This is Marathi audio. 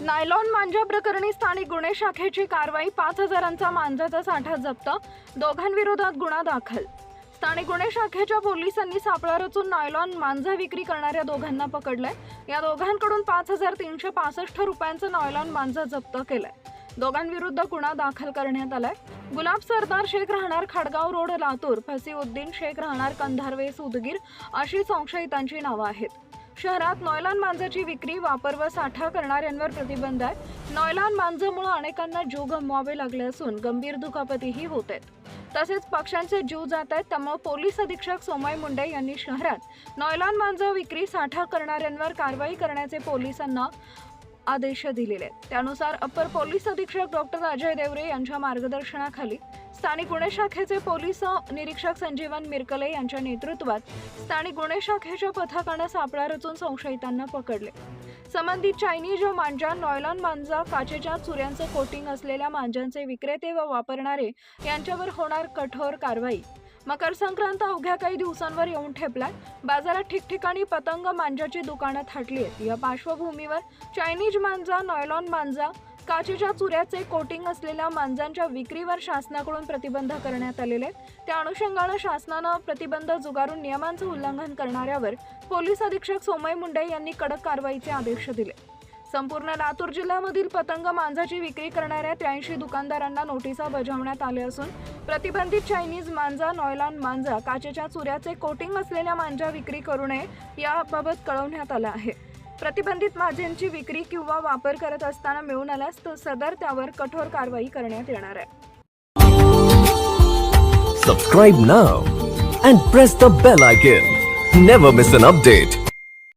नायलॉन मांजा प्रकरणी स्थानिक गुन्हे शाखेची कारवाई पाच हजारांचा मांजाचा साठा जप्त दोघांविरोधात गुन्हा दाखल. स्थानिक गुन्हे शाखेच्या पोलिसांनी सापळा रचून नायलॉन मांजा विक्री करणाऱ्या दोघांना पकडलंय. या दोघांकडून पाच हजार तीनशे पासष्ट रुपयांचं नायलॉन मांजा जप्त केलंय. दोघांविरुद्ध गुन्हा दाखल करण्यात आलाय. गुलाब सरदार शेख राहणार खडगाव रोड लातूर फसीउद्दीन शेख राहणार कंधारवे सुदगीर अशी संशयितांची नावं आहेत. शहरात नॉयलॉन मांजाची विक्री वापर व साठा करणाऱ्यांवर प्रतिबंध आहे नॉयलान मांजामुळे अनेकांना जीव गमवावे लागले असून गंभीर दुखापतीही होत आहेत. तसेच पक्ष्यांचे जीव जात आहेत त्यामुळे पोलीस अधीक्षक सोमय मुंडे यांनी शहरात नॉयलॉन मांजा विक्री साठा करणाऱ्यांवर कारवाई करण्याचे पोलिसांना आदेश दिलेले आहेत. त्यानुसार अप्पर पोलीस अधीक्षक डॉक्टर अजय देवरे यांच्या मार्गदर्शनाखाली स्थानिक गुन्हे शाखेचे पोलीस निरीक्षक संजीवन मिरकले यांच्या नेतृत्वात स्थानिक गुन्हे शाखेच्या पथकानं सापळा रचून संशयितांना पकडले. संबंधित चायनीज मांजा नॉयलॉन मांजा काचेच्या चुऱ्यांचं कोटिंग असलेल्या मांजांचे विक्रेते व वापरणारे यांच्यावर होणार कठोर कारवाई. मकर संक्रांत अवघ्या काही दिवसांवर येऊन ठेपलाय. बाजारात ठिकठिकाणी पतंग मांजाची दुकानं थाटली आहेत. या पार्श्वभूमीवर चायनीज मांजा नॉयलॉन मांजा काचेच्या चुऱ्याचे कोटिंग असलेल्या मांजांच्या विक्रीवर शासनाकडून प्रतिबंध करण्यात आलेले आहेत. त्या अनुषंगानं शासनानं प्रतिबंध जुगारून नियमांचं उल्लंघन करणाऱ्यावर पोलीस अधीक्षक सोमय मुंडे यांनी कडक कारवाईचे आदेश दिले. संपूर्ण लातूर जिल्ह्यामधील पतंग मांजाची विक्री करणाऱ्या त्र्याऐंशी दुकानदारांना नोटिसा बजावण्यात आल्या असून प्रतिबंधित चायनीज मांजा नॉयलॉन मांजा काचेच्या चुऱ्याचे कोटिंग असलेल्या मांजा विक्री करू नये याबाबत कळवण्यात आलं आहे प्रतिबंधित मांजांची विक्री किंवा वापर करत असताना मिळून आल्यास तर सदर त्यावर कठोर कारवाई करण्यात येणार आहे Subscribe now and press the bell icon. Never miss an update.